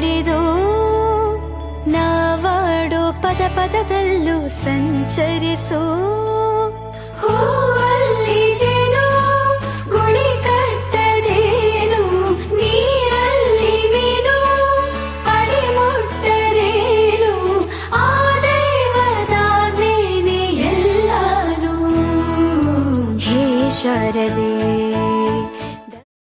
ನಾವಾಡು ನಾವಾಡೋ ಪದ ಪದದಲ್ಲೂ ಸಂಚರಿಸು ಹೂವಲ್ಲಿ ಜೇನು ಗುಣಿ ಕಟ್ಟದೇನು ನೀರಲ್ಲಿ ಮೀನು ಅಡಿ ಮುಟ್ಟದೇನು ಆ ದೈವದ ಮೇನೆ ಎಲ್ಲಾನು ಹೇ